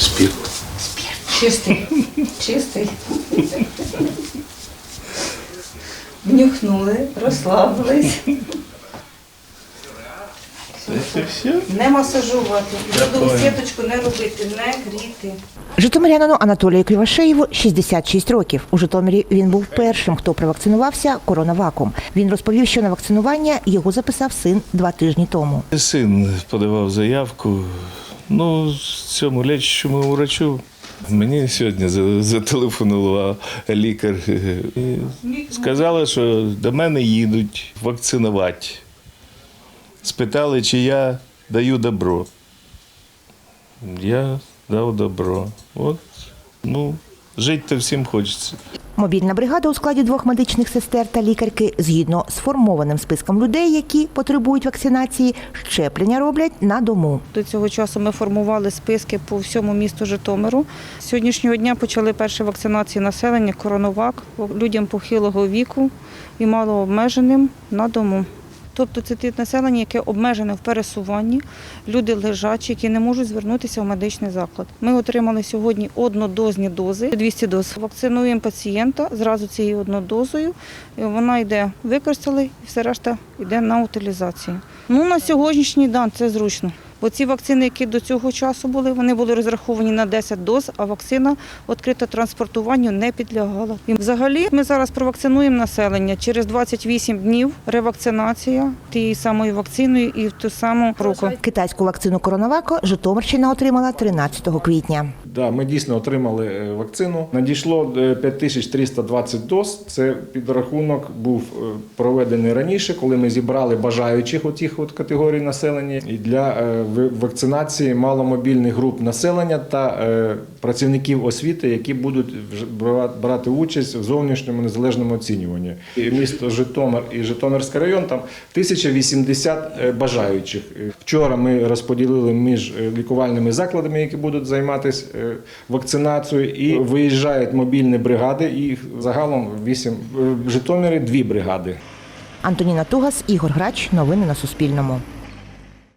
Спірт. Чистий. Чистий. Внюхнули, розслабились. Це все? Не масажувати. Дякую. сіточку не робити, не гріти. Житомирянину Анатолію Кривошеєву 66 років. У Житомирі він був першим, хто провакцинувався коронаваком. Він розповів, що на вакцинування його записав син два тижні тому. Син подавав заявку. Ну, цьому лечащому врачу. Мені сьогодні за- зателефонував лікар і сказали, що до мене їдуть вакцинувати. Спитали, чи я даю добро. Я дав добро. От, ну, жити-то всім хочеться. Мобільна бригада у складі двох медичних сестер та лікарки згідно з формованим списком людей, які потребують вакцинації, щеплення роблять на дому. До цього часу ми формували списки по всьому місту Житомиру. З сьогоднішнього дня почали перші вакцинації населення коронавак людям похилого віку і малообмеженим на дому. Тобто це ті населення, яке обмежене в пересуванні, люди лежачі, які не можуть звернутися в медичний заклад. Ми отримали сьогодні однодозні дози, 200 доз. Вакцинуємо пацієнта зразу цією однодозою. Вона йде, використали, і все решта йде на утилізацію. Ну на сьогоднішній день це зручно. Бо ці вакцини, які до цього часу були, вони були розраховані на 10 доз, а вакцина відкрита транспортуванню не підлягала. І взагалі ми зараз провакцинуємо населення. Через 28 днів ревакцинація тією самою вакциною і в ту саму руку. Китайську вакцину коронавако Житомирщина отримала 13 квітня. Да, ми дійсно отримали е, вакцину. Надійшло е, 5320 доз. Це підрахунок був е, проведений раніше, коли ми зібрали бажаючих отих от категорій населення і для е, вакцинації маломобільних груп населення та е, працівників освіти, які будуть брати участь в зовнішньому незалежному оцінюванні. І місто Житомир і Житомирський район там 1080 е, бажаючих. Е, Вчора ми розподілили між е, лікувальними закладами, які будуть займатися е, вакцинацією, і виїжджають мобільні бригади. І загалом вісім в Житомирі дві бригади. Антоніна Тугас, Ігор Грач. Новини на Суспільному.